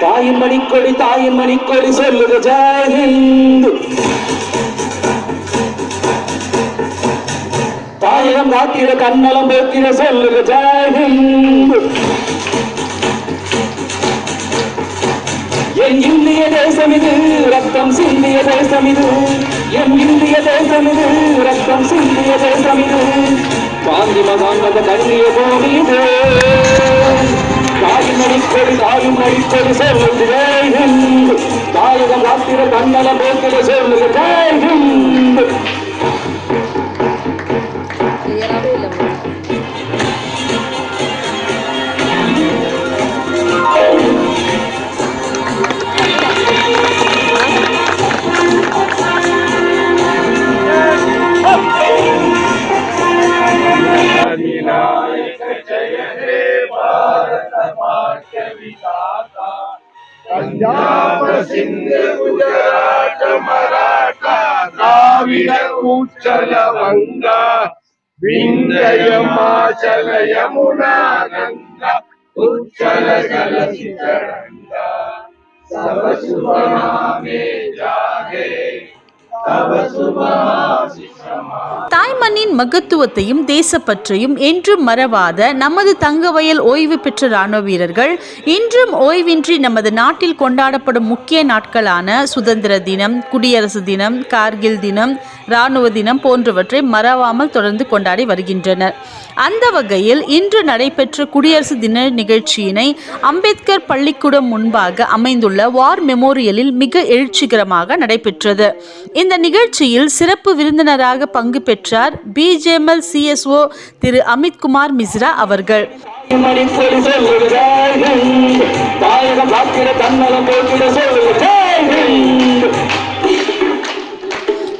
தாயின் மணிக்கொடி தாயின் மணிக்கொடி சொல்லுது ஜெயஹிந்த் தாயகம் காத்திட கண்ணலம் போக்கிட சொல்லுது ஜெயஹிந்த் என் இந்திய தேசம் இது ரத்தம் சிந்திய தேசம் இது. என் இந்திய தேசம் இது ரத்தம் சிந்திய தேசம் இது. காந்தி மகான்மத தண்ணிய பூமி இது. தாயின் மணிக்கொடி தாயின் மணிக்கொடி சொல்லுகிறேன் ஜெயஹிந்த் தாயகம் காத்திட கண்ணலம் போக்கிட சொல்லுது విడకూర్చలవంగా విందయమాచలయమునానంద ఉచ్చల కలసితరంగా సవ శుభనామే జాగే తవ தாய்மண்ணின் மகத்துவத்தையும் தேசப்பற்றையும் என்றும் மறவாத நமது தங்கவயல் ஓய்வு பெற்ற ராணுவ வீரர்கள் இன்றும் ஓய்வின்றி நமது நாட்டில் கொண்டாடப்படும் முக்கிய நாட்களான சுதந்திர தினம் குடியரசு தினம் கார்கில் தினம் ராணுவ தினம் போன்றவற்றை மறவாமல் தொடர்ந்து கொண்டாடி வருகின்றனர். அந்த வகையில் இன்று நடைபெற்ற குடியரசு தின நிகழ்ச்சியினை அம்பேத்கர் பள்ளிக்கூடம் முன்பாக அமைந்துள்ள வார் மெமோரியலில் மிக எழுச்சிகரமாக நடைபெற்றது. இந்த நிகழ்ச்சியில் சிறப்பு விருந்தினராக பங்கு பெற்றார் B J M L C S O திரு அமித்குமார் மிஸ்ரா அவர்கள்.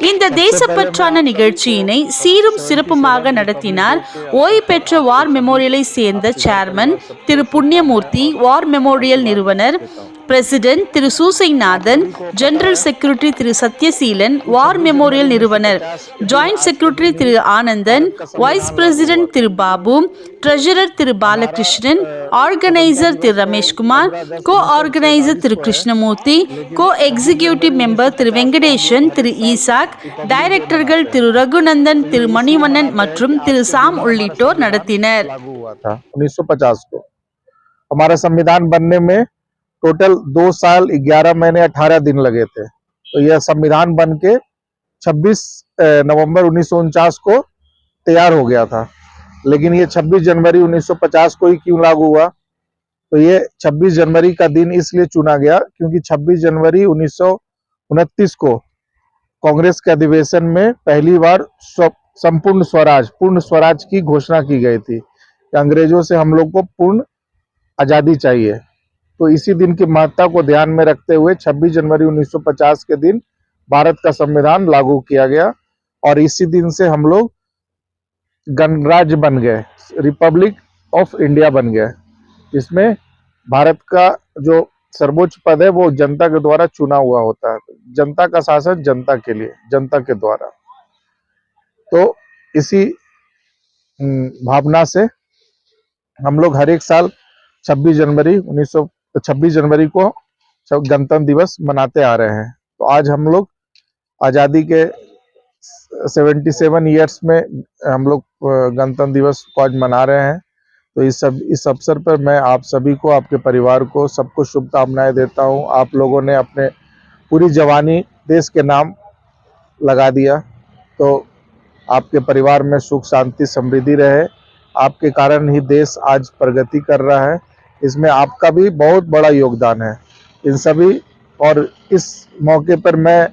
இந்த தேசப்பற்றான நிகழ்ச்சியினை சீரும் சிறப்புமாக நடத்தினார் ஓய்வு பெற்ற வார் மெமோரியலை சேர்ந்த சேர்மன் திரு புண்ணியமூர்த்தி வார் மெமோரியல் நிறுவனர் பிரசிடென்ட் திரு சூசைநாதன் ஜெனரல் செக்ரட்டரி திரு சத்யசீலன் வார் மெமோரியல் நிறுவனர் ஜாயிண்ட் செக்ரட்டரி திரு ஆனந்தன் வைஸ் பிரசிடென்ட் திரு பாபு ட்ரெஷரர் திரு பாலகிருஷ்ணன் ஆர்கனைசர் திரு ரமேஷ்குமார் கோ ஆர்கனைசர் திரு கிருஷ்ணமூர்த்தி கோ எக்ஸிகியூட்டிவ் மெம்பர் திரு வெங்கடேஷன் திரு ஈசாக் டைரக்டர்கள் திரு ரகுநந்தன் திரு மணிவண்ணன் மற்றும் திரு சாம் உள்ளிட்டோர் நடத்தினர் लागू हुआ था 1950 को हमारा संविधान बनने में टोटल दो साल, ग्यारह महीने, अठारह दिन लगे थे। तो यह संविधान बन के छब्बीस नवंबर उन्नीस सौ उनचास को तैयार हो गया था। लेकिन ये 26 जनवरी 1950 को ही क्यों लागू हुआ? तो ये 26 जनवरी का दिन इसलिए चुना गया क्योंकि 26 जनवरी उन्नीस सौ उनतीस को कांग्रेस के अधिवेशन में पहली बार संपूर्ण स्वराज, पूर्ण स्वराज की घोषणा की गई थी अंग्रेज़ों से हम लोग को पूर्ण आज़ादी चाहिए। तो इसी दिन की महत्ता को ध्यान में रखते हुए 26 जनवरी 1950 के दिन भारत का संविधान लागू किया गया और इसी दिन से हम लोग गणराज्य बन गए, रिपब्लिक ऑफ़ इंडिया बन गए। इसमें भारत का जो सर्वोच्च पद है वो जनता के द्वारा चुना हुआ होता है। जनता का शासन जनता के लिए, जनता के द्वारा। तो इसी भावना से हम लोग हर एक साल 26 जनवरी 1900 26 जनवरी को सब गणतंत्र दिवस मनाते आ रहे हैं। तो आज हम लोग आज़ादी के 77 इयर्स में हम लोग गणतंत्र दिवस को आज मना रहे हैं। तो इस सब, इस अवसर पर मैं आप सभी को, आपके परिवार को सबको शुभकामनाएँ देता हूँ। आप लोगों ने अपने पूरी जवानी देश के नाम लगा दिया। तो आपके परिवार में सुख, शांति, समृद्धि रहे। आपके कारण ही देश आज प्रगति कर रहा है। इसमें आपका भी बहुत बड़ा योगदान है। इन सभी और इस मौके पर मैं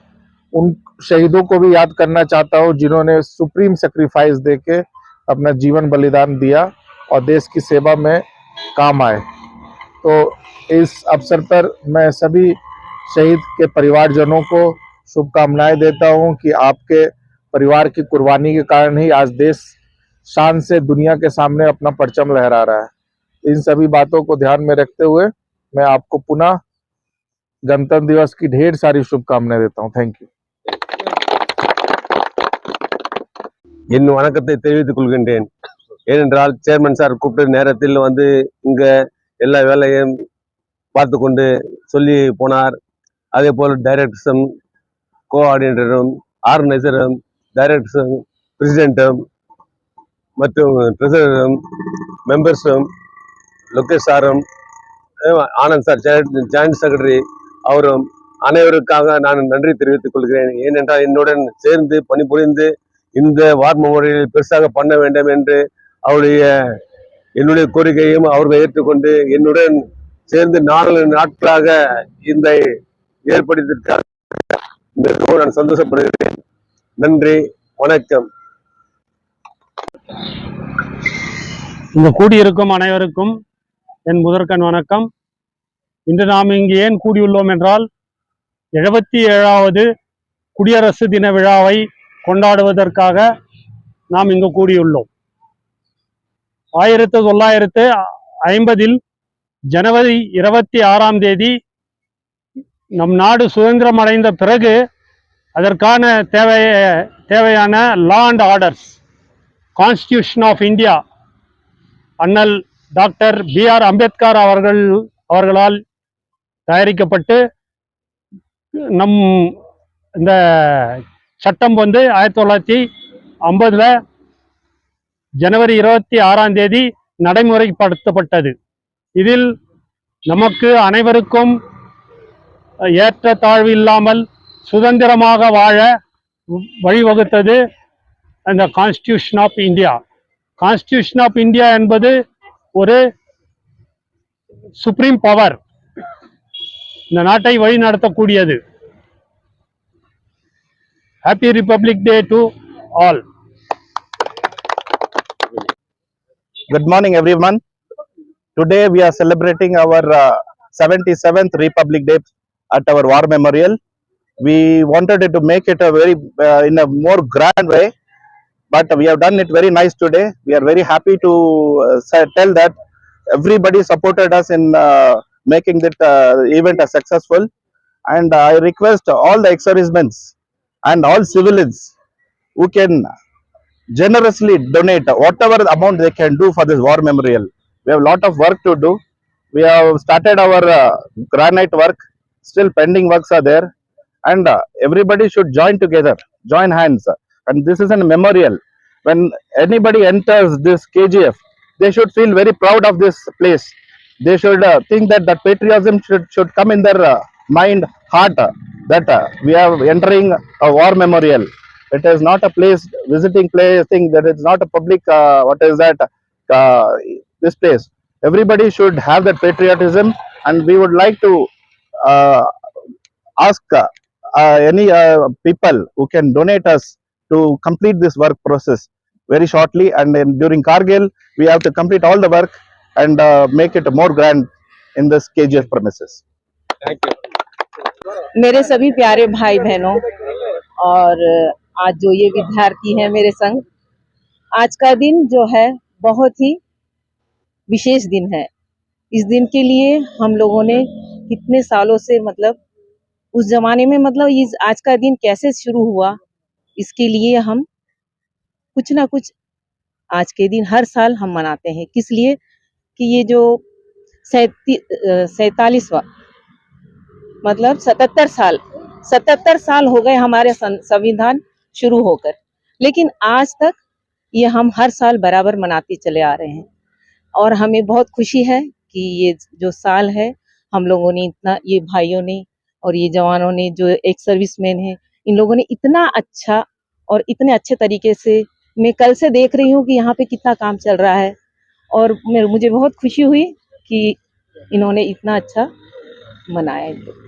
उन शहीदों को भी याद करना चाहता हूँ जिन्होंने सुप्रीम सेक्रीफाइस देके अपना जीवन बलिदान दिया और देश की सेवा में काम आए। तो इस अवसर पर मैं सभी शहीद के परिवारजनों को शुभकामनाएँ देता हूँ कि आपके परिवार की कुर्बानी के कारण ही आज देश शान से दुनिया के सामने अपना परचम लहरा रहा है। इन सभी बातों को ध्यान में रखते हुए मैं आपको पुनः गणतंत्र दिवस की ढेर सारी शुभकामनाएं देता हूं थैंक यू என் வணக்கத்தை தெரிவித்துக் கொள்கின்றேன் ஏனென்றால் சேர்மன் சார் கூப்பிட்ட நேரத்தில் வந்து இங்க எல்லா வேலையும் பார்த்து கொண்டு சொல்லி போனார் அதே போல் டைரக்டர்ஸும் கோஆர்டினேட்டரும் ஆர்கனைசரும் டைரக்டர்ஸும் பிரசிடென்ட்டும் மற்றும் ட்ரெஸரும் மெம்பர்ஸும் லோகேஷ் சாரும் ஆனந்த் சார் ஜாயின்ட் செக்ரட்டரி அவரும் அனைவருக்காக நான் நன்றி தெரிவித்துக் கொள்கிறேன். ஏனென்றால் என்னுடன் சேர்ந்து பணிபுரிந்து இந்த வார் மெமோரியல் பெருசாக பண்ண வேண்டும் என்று அவருடைய என்னுடைய கோரிக்கையும் அவர்கள் ஏற்றுக்கொண்டு என்னுடன் சேர்ந்து நாலு நாட்களாக இந்த ஏற்படுத்தியிருக்காக மிகவும் நான் சந்தோஷப்படுகிறேன். நன்றி வணக்கம். இங்கு கூடியிருக்கும் அனைவருக்கும் என் முதற்கண் வணக்கம். இன்று நாம் இங்கு ஏன் கூடியுள்ளோம் என்றால் எழுபத்தி ஏழாவது குடியரசு தின விழாவை கொண்டாடுவதற்காக நாம் இங்கு கூடியுள்ளோம். ஆயிரத்து தொள்ளாயிரத்து ஐம்பதில் ஜனவரி இருபத்தி ஆறாம் தேதி நம் நாடு சுதந்திரம் அடைந்த பிறகு அதற்கான தேவை தேவையான law and orders constitution of India அண்ணல் டாக்டர் பி ஆர் அம்பேத்கர் அவர்கள் அவர்களால் தயாரிக்கப்பட்டு நம் இந்த சட்டம் வந்து ஆயிரத்தி தொள்ளாயிரத்தி ஐம்பதுல ஜனவரி இருபத்தி ஆறாம் தேதி நடைமுறைப்படுத்தப்பட்டது. இதில் நமக்கு அனைவருக்கும் ஏற்ற தாழ்வு இல்லாமல் சுதந்திரமாக வாழ வழிவகுத்தது அந்த constitution of India constitution of India என்பது ஒரு சுப்ரீம் பவர் இந்த நாட்டை வழி நடத்தக்கூடியது happy Republic Day to all Good morning, everyone. Today we are celebrating our uh, 77th Republic Day at our War Memorial. We wanted it to make it a very uh, in a more grand way, but we have done it very nice today. We are very happy to uh, tell that everybody supported us in uh, making that uh, event a successful. And I request all the ex-servicemen and all civilians who can generously donate whatever amount they can do for this war memorial. We have a lot of work to do. We have started our uh, granite work. Still pending works are there, and uh, everybody should join together, join hands. And this is a memorial. When anybody enters this KGF, they should feel very proud of this place. They should uh, think that that patriotism should should come in their uh, mind, heart. uh, that uh, we are entering a war memorial. It is not a place, visiting place thing. That it's not a public. Uh, what is that? Uh, this place. Everybody should have that patriotism, and we would like to uh, ask uh, any uh, people who can donate us to complete this work process very shortly. And then during Kargil, we have to complete all the work and uh, make it more grand in this KGF premises. Thank you. मेरे सभी प्यारे भाई बहनों और आज जो ये विद्यार्थी हैं मेरे संग आज का दिन जो है बहुत ही विशेष दिन है इस दिन के लिए हम लोगों ने कितने सालों से मतलब उस जमाने में मतलब इस आज का दिन कैसे शुरू हुआ इसके लिए हम कुछ ना कुछ आज के दिन, हर साल हम मनाते हैं। किस लिए? कि ये जो सैतालीसवा मतलब सतहत्तर साल सतहत्तर साल हो गए हमारे संविधान शुरू होकर। लेकिन आज तक ये हम हर साल बराबर मनाते चले आ रहे हैं। और हमें बहुत खुशी है कि ये जो साल है, हम लोगों ने इतना, ये भाइयों ने और ये जवानों ने जो एक सर्विसमैन है इन लोगों ने इतना अच्छा और इतने अच्छे तरीके से मैं कल से देख रही हूँ कि यहाँ पे कितना काम चल रहा है और मैं मुझे बहुत खुशी हुई कि इन्होंने इतना अच्छा मनाया है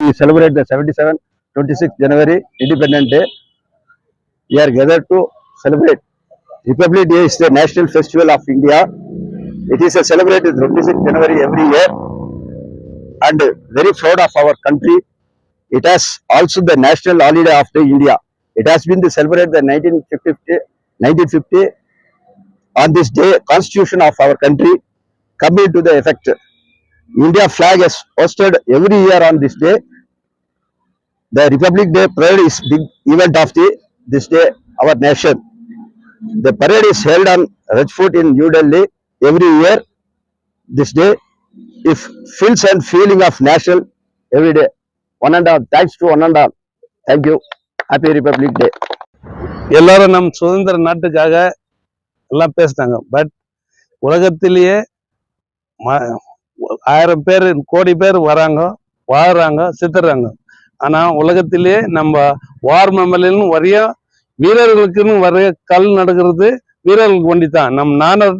we celebrate the 77 26th January Independence Day. We are gathered to celebrate. Republic Day is the national festival of India. It is a celebrated 26th January every year and very proud of our country. It has also the national holiday of the India. It has been celebrated the 1950, 1950 on this day, constitution of our country come into the effect. India flag is hosted every year on this day. The Republic Day parade is big event of the this day our nation. The parade is held on Rajfort in New Delhi every year. This day, if feels and feeling of national every day. One and all. Thanks to one and all. Thank you. Happy Republic day எல்லாரும் நம் சுதந்திர நாட்டுக்காக எல்லாம் பேசினாங்க but உலகத்திலேயே ஆயிரம் பேர் கோடி பேர் வராங்க வாழ்றாங்க சித்துறாங்க ஆனா உலகத்திலேயே நம்ம வார் மெமரியல்னு வரைய வீரர்களுக்குன்னு வரைய கல் நடக்கிறது வீரர்களுக்கு ஒண்டி தான் நம் நான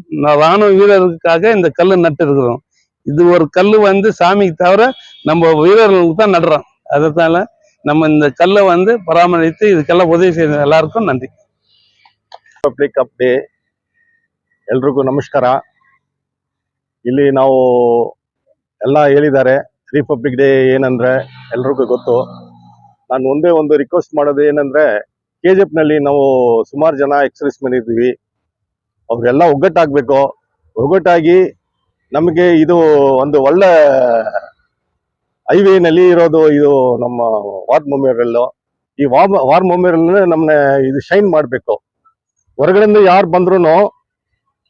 ராணுவ வீரர்களுக்காக இந்த கல் நட்டு இருக்கிறோம் இது ஒரு கல் வந்து சாமிக்கு தவிர நம்ம வீரர்களுக்கு தான் நடுறோம் அதனால நம்ம இந்த கல்லை வந்து பராமரித்து இதுக்கெல்லாம் உதவி செய்த எல்லாருக்கும் நன்றி ರಿಪಬ್ಲಿಕ್ ಅಪ್ ಡೇ ಎಲ್ರಿಗೂ ನಮಸ್ಕಾರ ಇಲ್ಲಿ ನಾವು ಎಲ್ಲ ಹೇಳಿದ್ದಾರೆ ರಿಪಬ್ಲಿಕ್ ಡೇ ಏನಂದ್ರೆ ಎಲ್ರಿಗೂ ಗೊತ್ತು ನಾನು ಒಂದೇ ಒಂದು ರಿಕ್ವೆಸ್ಟ್ ಮಾಡೋದು ಏನಂದ್ರೆ ಕೆ ಜಿ ನಲ್ಲಿ ನಾವು ಸುಮಾರು ಜನ ಎಕ್ಸರ್ಸೈಸ್ ಮಾಡಿದ್ವಿ ಅವರೆಲ್ಲ ಒಗ್ಗಟ್ಟಾಗಬೇಕು ಒಗ್ಗಟ್ಟಾಗಿ ನಮಗೆ ಇದು ಒಂದು ಒಳ್ಳೆ ಹೈವೇನಲ್ಲಿ ಇರೋದು ಇದು ನಮ್ಮ ವಾರ್ ಮೆಮೋರಿಯಲ್ ಈ ವಾರ್ ವಾರ್ ಮೆಮೋರಿಯಲ್ ನಮ್ಮನ್ನ ಇದು ಶೈನ್ ಮಾಡಬೇಕು. ಹೊರಗಡೆಯಿಂದ ಯಾರು ಬಂದ್ರು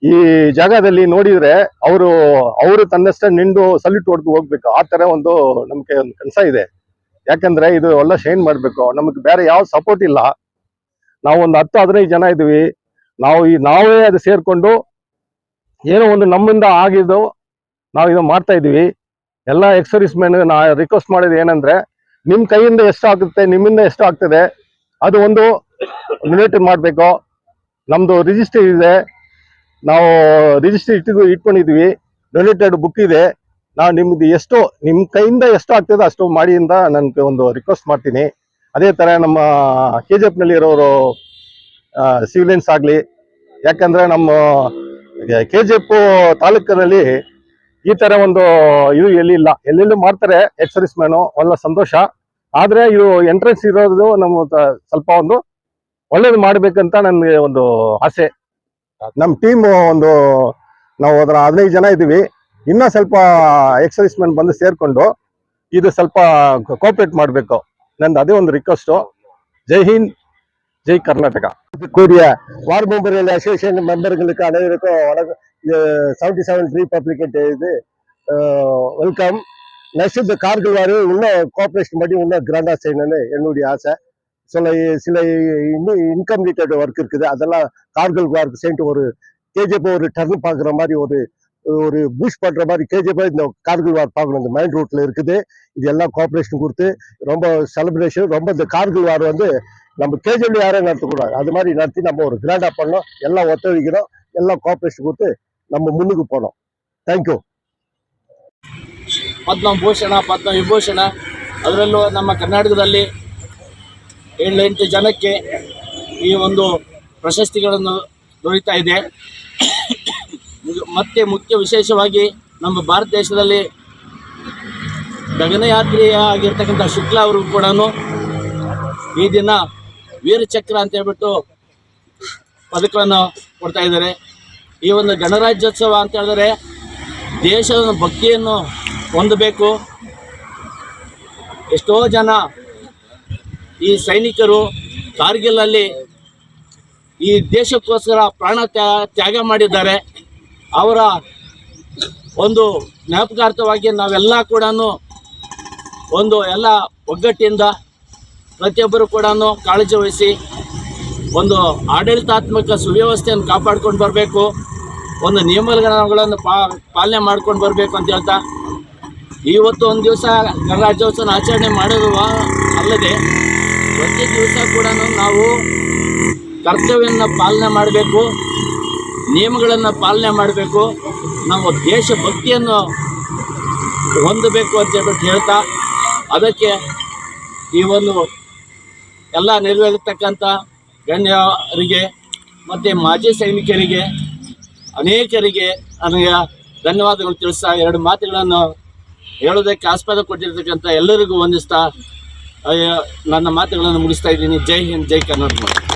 ಈ ಜಾಗದಲ್ಲಿ ನೋಡಿದ್ರೆ ಅವರು ಅವರು ತನ್ನಷ್ಟೇ ನಿಂಡು ಸಲ್ಯೂಟ್ ಹೊಡೆದು ಹೋಗ್ಬೇಕು. ಆ ತರ ಒಂದು ನಮ್ಗೆ ಒಂದು ಕೆಲಸ ಇದೆ. ಯಾಕಂದ್ರೆ ಇದು ಎಲ್ಲ ಶೈನ್ ಮಾಡಬೇಕು. ನಮಗೆ ಬೇರೆ ಯಾವ ಸಪೋರ್ಟ್ ಇಲ್ಲ. ನಾವು ಒಂದು ಹತ್ತು, ಹದಿನೈದು ಜನ ಇದ್ದೀವಿ ನಾವು ಈ, ನಾವೇ ಅದು ಸೇರ್ಕೊಂಡು ಏನೋ ಒಂದು ನಮ್ಮಿಂದ ಆಗಿದ್ದು ನಾವು ಇದು ಮಾಡ್ತಾ ಇದೀವಿ. ಎಲ್ಲ ಎಕ್ಸರೀಸ್ ಮೆನ್ ನಾ ರಿಕ್ವೆಸ್ಟ್ ಮಾಡಿದ ಏನಂದ್ರೆ, ನಿಮ್ ಕೈಯಿಂದ ಎಷ್ಟು ಆಗುತ್ತೆ, ನಿಮ್ಮಿಂದ ಎಷ್ಟು ಆಗ್ತದೆ, ಅದು ಒಂದು ರಿಲೇಟೆಡ್ ಮಾಡಬೇಕು. ನಮ್ದು ರಿಜಿಸ್ಟರ್ ಇದೆ. ನಾವು ರಿಜಿಸ್ಟರ್ ಇಟ್ಟು ಇಟ್ಕೊಂಡಿದ್ವಿ ಡೊನೇಟೆಡ್ ಬುಕ್ ಇದೆ. ನಾವು ನಿಮ್ದು ಎಷ್ಟು ನಿಮ್ಮ ಕೈಯಿಂದ ಎಷ್ಟು ಆಗ್ತದೆ ಅಷ್ಟು ಮಾಡಿಯಿಂದ ನನಗೆ ಒಂದು ರಿಕ್ವೆಸ್ಟ್ ಮಾಡ್ತೀನಿ. ಅದೇ ಥರ ನಮ್ಮ ಕೆ ಜಿ ಎಫ್ನಲ್ಲಿ ಇರೋರು ಸಿವಿಲಿಯನ್ಸ್ ಆಗಲಿ, ಯಾಕಂದ್ರೆ ನಮ್ಮ ಕೆ ಜಿ ಎಫ್ ತಾಲೂಕಿನಲ್ಲಿ ಈ ಥರ ಒಂದು ಇದು ಎಲ್ಲಿಲ್ಲ ಎಲ್ಲೆಲ್ಲೂ ಮಾಡ್ತಾರೆ ಎಕ್ಸರ್ವಿಸ್ ಮ್ಯಾನು ಒಳ್ಳೆ ಸಂತೋಷ ಆದರೆ ಇದು ಎಂಟ್ರೆನ್ಸ್ ಇರೋದು ನಮ್ಮ ತ- ಸ್ವಲ್ಪ ಒಂದು ಒಳ್ಳೇದು ಮಾಡ್ಬೇಕಂತ ನನಗೆ ಒಂದು ಆಸೆ ನಮ್ಮ ಟೀಮ್ ಒಂದು ನಾವು ಅದರ ಹದಿನೈದು ಜನ ಇದ್ದೀವಿ ಇನ್ನ ಸ್ವಲ್ಪ ಎಕ್ಸರ್ವಿಸ್ ಮೆನ್ ಬಂದು ಸೇರ್ಕೊಂಡು ಇದು ಸ್ವಲ್ಪ ಕೋಪರೇಟ್ ಮಾಡಬೇಕು ನಂದು ಅದೇ ಒಂದು ರಿಕ್ವೆಸ್ಟು ಜೈ ಹಿಂದ್ ஜெய் கர்நாடகா கூடிய வார் மெமோரியல் அசோசியேஷன் மெம்பர்களுக்கு அனைவருக்கும் வணக்கம் செவன்டி செவன் ரீபப்ளிகேட் இது வெல்கம் நெக்ஸ்ட் இந்த கார்கில் வார் இன்னும் கோஆப்ரேஷன் பண்ணி இன்னும் கிராண்டாக செய்யணும்னு என்னுடைய ஆசை. சில சில இன்னும் இன்கம்ப்ளீட்டட் ஒர்க் இருக்குது. அதெல்லாம் கார்கள் வார்க்கு சேர்ந்து ஒரு கேஜிஎஃப் ஒரு டர்ன் பார்க்குற மாதிரி ஒரு ஒரு பூஸ்ட் பண்ணுற மாதிரி கேஜிஎஃப் இந்த கார்கில் வார் பார்க்கணும். இந்த மைண்ட் ரோட்டில் இருக்குது. இது எல்லாம் கோஆப்ரேஷன் கொடுத்து ரொம்ப செலிப்ரேஷன் ரொம்ப இந்த கார்கில் வார் வந்து நம்ம கேஜிபி யாரும் நடத்தக்கூடாது. அது மாதிரி நடத்தி நம்ம ஒரு கிராண்டாக பண்ணோம் எல்லாம் ஒத்துழைக்கிறோம் எல்லாம் கோஆப்ரேஷன் கொடுத்து நம்ம முன்னுக்கு போனோம் தேங்க்யூ ಪದ್ಮಭೂಷಣ ಪದ್ಮ ವಿಭೂಷಣ ಅದರಲ್ಲೂ ನಮ್ಮ ಕರ್ನಾಟಕದಲ್ಲಿ ಏಳೆಂಟು ಜನಕ್ಕೆ ಈ ಒಂದು ಪ್ರಶಸ್ತಿಗಳನ್ನು ದೊರೀತಾ ಇದೆ ಇದು ಮತ್ತೆ ಮುಖ್ಯ ವಿಶೇಷವಾಗಿ ನಮ್ಮ ಭಾರತ ದೇಶದಲ್ಲಿ ಗಗನಯಾತ್ರಿಯ ಆಗಿರ್ತಕ್ಕಂಥ ಶುಕ್ಲಾ ಅವರು ಕೂಡ ಈ ದಿನ ವೀರಚಕ್ರ ಅಂತ ಹೇಳ್ಬಿಟ್ಟು ಪದಕವನ್ನು ಕೊಡ್ತಾ ಇದ್ದಾರೆ ಈ ಒಂದು ಗಣರಾಜ್ಯೋತ್ಸವ ಅಂತ ಹೇಳಿದ್ರೆ ದೇಶದ ಭಕ್ತಿಯನ್ನು ಹೊಂದಬೇಕು. ಎಷ್ಟೋ ಜನ ಈ ಸೈನಿಕರು ಕಾರ್ಗಿಲಲ್ಲಿ ಈ ದೇಶಕ್ಕೋಸ್ಕರ ಪ್ರಾಣ ತ್ಯಾ- ತ್ಯಾಗ ಮಾಡಿದ್ದಾರೆ. ಅವರ ಒಂದು ಜ್ಞಾಪಕಾರ್ಥವಾಗಿ ನಾವೆಲ್ಲ ಕೂಡ ಒಂದು ಎಲ್ಲ ಒಗ್ಗಟ್ಟಿಂದ ಪ್ರತಿಯೊಬ್ಬರು ಕೂಡ ಕಾಳಜಿ ವಹಿಸಿ ಒಂದು ಆಡಳಿತಾತ್ಮಕ ಸುವ್ಯವಸ್ಥೆಯನ್ನು ಕಾಪಾಡ್ಕೊಂಡು ಬರಬೇಕು. ಒಂದು ನಿಯಮಗಳನ್ನು ಪಾಲನೆ ಮಾಡ್ಕೊಂಡು ಬರಬೇಕು ಅಂತ ಹೇಳ್ತಾ, ಇವತ್ತು ಒಂದು ದಿವಸ ಗಣರಾಜ್ಯೋತ್ಸವ ಆಚರಣೆ ಮಾಡೋದು ಅಲ್ಲದೆ, ಪ್ರತಿ ದಿವಸ ಕೂಡ ನಾವು ಕರ್ತವ್ಯವನ್ನು ಪಾಲನೆ ಮಾಡಬೇಕು, ನಿಯಮಗಳನ್ನು ಪಾಲನೆ ಮಾಡಬೇಕು, ನಾವು ದೇಶಭಕ್ತಿಯನ್ನು ಹೊಂದಬೇಕು ಅಂತ ಹೇಳ್ಬಿಟ್ಟು ಹೇಳ್ತಾ, ಅದಕ್ಕೆ ಈ ಒಂದು ಎಲ್ಲ ನೆರವೇರಿರ್ತಕ್ಕಂಥ ಗಣ್ಯರಿಗೆ ಮತ್ತು ಮಾಜಿ ಸೈನಿಕರಿಗೆ ಅನೇಕರಿಗೆ ನನಗೆ ಧನ್ಯವಾದಗಳು ತಿಳಿಸ್ತಾ ಎರಡು ಮಾತುಗಳನ್ನು ಹೇಳೋದಕ್ಕೆ ಆಸ್ಪದ ಕೊಟ್ಟಿರ್ತಕ್ಕಂಥ ಎಲ್ಲರಿಗೂ ವಂದಿಸ್ತಾ ನನ್ನ ಮಾತುಗಳನ್ನು ಮುಗಿಸ್ತಾ ಇದ್ದೀನಿ. ಜೈ ಹಿಂದ್, ಜೈ ಕರ್ನಾಟಕ.